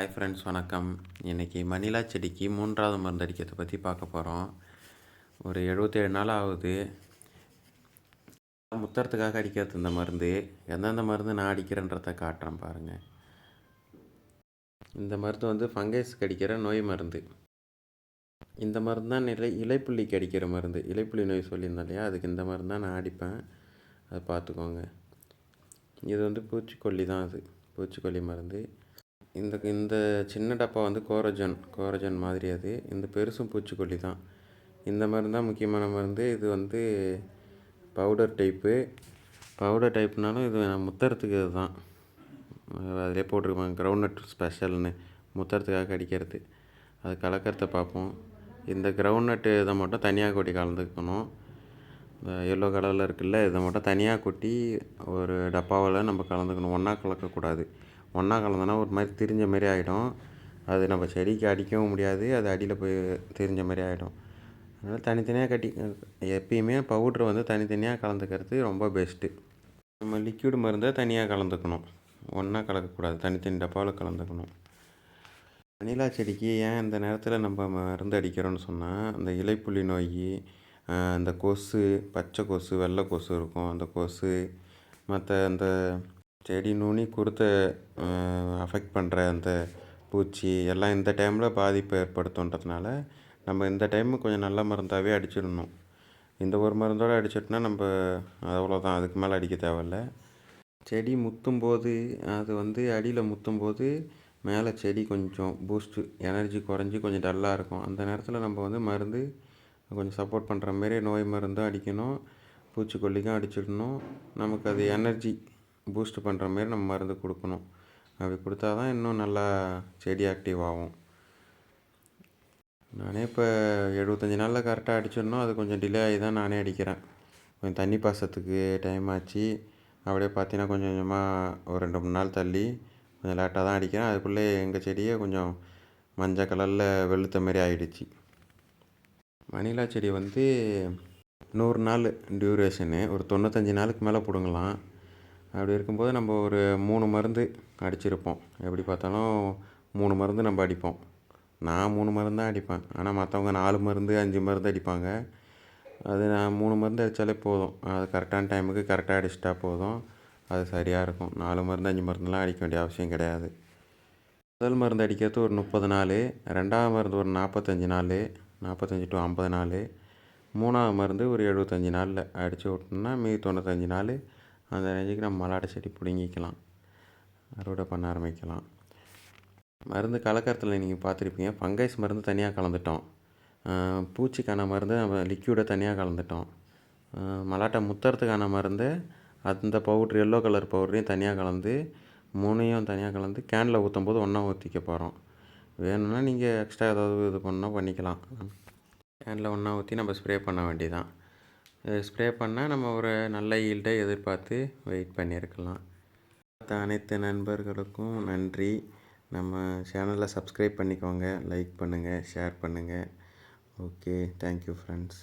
Hi friends வணக்கம். இன்றைக்கி மணிலா செடிக்கு மூன்றாவது மருந்து அடிக்கிறத பற்றி பார்க்க போகிறோம் ஒரு எழுபத்தேழு நாள் ஆகுது. முத்தறத்துக்காக அடிக்கிறது இந்த மருந்து. எந்தெந்த மருந்து நான் அடிக்கிறேன்றத காட்டுறேன் பாருங்கள் இந்த மருந்து வந்து ஃபங்கஸ்க்கு அடிக்கிற நோய் மருந்து. இந்த மருந்து தான் நிலை இலைப்புள்ளிக்கு அடிக்கிற மருந்து. இலைப்புள்ளி நோய் சொல்லியிருந்தேன் இல்லையா? அதுக்கு இந்த மருந்து தான் நான் அடிப்பேன். அதை பார்த்துக்கோங்க. இது வந்து பூச்சிக்கொல்லி தான் அது. பூச்சிக்கொல்லி மருந்து. இந்த இந்த சின்ன டப்பா வந்து கோரஜன் கோரஜன் மாதிரி அது. இந்த பெருசும் பூச்சிக்கொல்லி தான். இந்த மருந்து தான் முக்கியமான மருந்து. இது வந்து பவுடர் டைப்பு. பவுடர் டைப்னாலும் இது முத்தறத்துக்கு இதுதான் அதிலே போட்டிருப்பாங்க. கிரவுண்ட்நட் ஸ்பெஷல்னு. முத்தறத்துக்காக அடிக்கிறது அது கலக்கிறத பார்ப்போம். இந்த கிரவுண்ட்நட்டு இதை மட்டும் தனியாக கொட்டி கலந்துக்கணும். இந்த எல்லோ கலரில் இருக்குல்ல இதை மட்டும் தனியாக கொட்டி ஒரு டப்பாவில் நம்ம கலந்துக்கணும். ஒன்றா கலக்கக்கூடாது. ஒன்றா கலந்தோன்னா ஒரு மாதிரி திரிஞ்ச மாரி ஆகிடும் அது நம்ம செடிக்கு அடிக்கவும் முடியாது. அது அடியில் போய் திரிஞ்ச மாதிரி ஆகிடும் அதனால் தனித்தனியாக கட்டி எப்பயுமே பவுட்ரு வந்து தனித்தனியாக கலந்துக்கிறது ரொம்ப பெஸ்ட்டு நம்ம லிக்யூடு மருந்தை தனியாக கலந்துக்கணும். ஒன்றா கலக்கக்கூடாது. தனித்தனி டப்பாவில் கலந்துக்கணும். வனிலா செடிக்கு ஏன் இந்த நேரத்தில் நம்ம மருந்து அடிக்கிறோன்னு சொன்னால் அந்த இலைப்புள்ளி நோய் அந்த கொசு பச்சை கொசு வெள்ளை கொசு இருக்கும். அந்த கொசு மற்ற அந்த செடி நுனி குருத்தை அஃபெக்ட் பண்ணுற அந்த பூச்சி எல்லாம் இந்த டைமில் பாதிப்பை ஏற்படுத்துன்றதுனால நம்ம இந்த டைமு கொஞ்சம் நல்ல மருந்தாகவே அடிச்சிடணும். இந்த ஒரு மருந்தோடு அடிச்சிட்டோன்னா நம்ம அவ்வளோதான் அதுக்கு மேலே அடிக்க தேவையில்ல. செடி முத்தும் போது அது வந்து அடியில் முத்தும் போது மேலே செடி கொஞ்சம் பூஸ்ட்டு எனர்ஜி குறைஞ்சி கொஞ்சம் டல்லாக இருக்கும். அந்த நேரத்தில் நம்ம வந்து மருந்து கொஞ்சம் சப்போர்ட் பண்ணுற மாரி நோய் மருந்தும் அடிக்கணும். பூச்சிக்கொல்லிக்கும் அடிச்சிடணும். நமக்கு அது எனர்ஜி பூஸ்ட் பண்ணுற மாரி நம்ம மருந்து கொடுக்கணும். அப்படி கொடுத்தா தான் இன்னும் நல்லா செடி ஆக்டிவ் ஆகும். நானே இப்போ எழுபத்தஞ்சி நாளில் கரெக்டாக அடிச்சிடணும். அது கொஞ்சம் டிலே ஆகி தான் நானே அடிக்கிறேன். கொஞ்சம் தண்ணி பாசத்துக்கு டைம் ஆச்சு. அப்படியே பார்த்தீங்கன்னா கொஞ்சம் கொஞ்சமாக ஒரு ரெண்டு மூணு நாள் தள்ளி கொஞ்சம் லேட்டாக தான் அடிக்கிறேன். அதுக்குள்ளே எங்கள் செடியே கொஞ்சம் மஞ்சள் கலரில் வெளுத்த மாதிரி ஆகிடுச்சு மணிலா செடி வந்து நூறு நாள் டியூரேஷனு ஒரு தொண்ணூத்தஞ்சு நாளுக்கு மேலே பிடுங்கலாம். அப்படி இருக்கும்போது நம்ம ஒரு மூணு மருந்து அடிச்சிருப்போம். எப்படி பார்த்தாலும் மூணு மருந்து நம்ம அடிப்போம். நான் மூணு மருந்து தான் அடிப்பேன். ஆனால் மற்றவங்க நாலு மருந்து அஞ்சு மருந்து அடிப்பாங்க. அது நான் மூணு மருந்து அடித்தாலே போதும். அது கரெக்டான டைமுக்கு கரெக்டாக அடிச்சிட்டா போதும். அது சரியாக இருக்கும். நாலு மருந்து அஞ்சு மருந்துலாம் அடிக்க வேண்டிய அவசியம் கிடையாது. முதல் மருந்து அடிக்கிறது ஒரு முப்பது நாள். ரெண்டாவது மருந்து ஒரு நாற்பத்தஞ்சு நாள். நாற்பத்தஞ்சி டு ஐம்பது நாள். மூணாவது மருந்து ஒரு எழுபத்தஞ்சி நாளில் அடித்து விட்டோம்னா மீதி தொண்ணூத்தஞ்சு நாள் அந்த ரேஞ்சுக்கு நம்ம மல்லாட்டை செடி பிடுங்கிக்கலாம். அறுவடை பண்ண ஆரம்பிக்கலாம். மருந்து கலக்கரத்தில் நீங்கள் பார்த்துருப்பீங்க. ஃபங்கைஸ் மருந்து தனியாக கலந்துட்டோம். பூச்சிக்கான மருந்து நம்ம லிக்யூடை தனியாக கலந்துட்டோம். மலாட்டை முத்துறதுக்கான மருந்து அந்த பவுட்ரு எல்லோ கலர் பவுட்ரையும் தனியாக கலந்து மூணையும் தனியாக கலந்து கேனில் ஊற்றும் போது ஒன்றா ஊற்றிக்க போகிறோம் வேணும்னா நீங்கள் எக்ஸ்ட்ரா ஏதாவது இது பண்ணால் பண்ணிக்கலாம். கேனில் ஒன்றா ஊற்றி நம்ம ஸ்ப்ரே பண்ண வேண்டியதான் ஸ்ப்ரே பண்ணால் நம்ம ஒரு நல்ல ஈல்டை எதிர்பார்த்து வெயிட் பண்ணியிருக்கலாம். மற்ற அனைத்து நண்பர்களுக்கும் நன்றி. நம்ம சேனலை சப்ஸ்கிரைப் பண்ணிக்கோங்க லைக் பண்ணுங்கள் ஷேர் பண்ணுங்கள் ஓகே தேங்க்யூ ஃப்ரெண்ட்ஸ்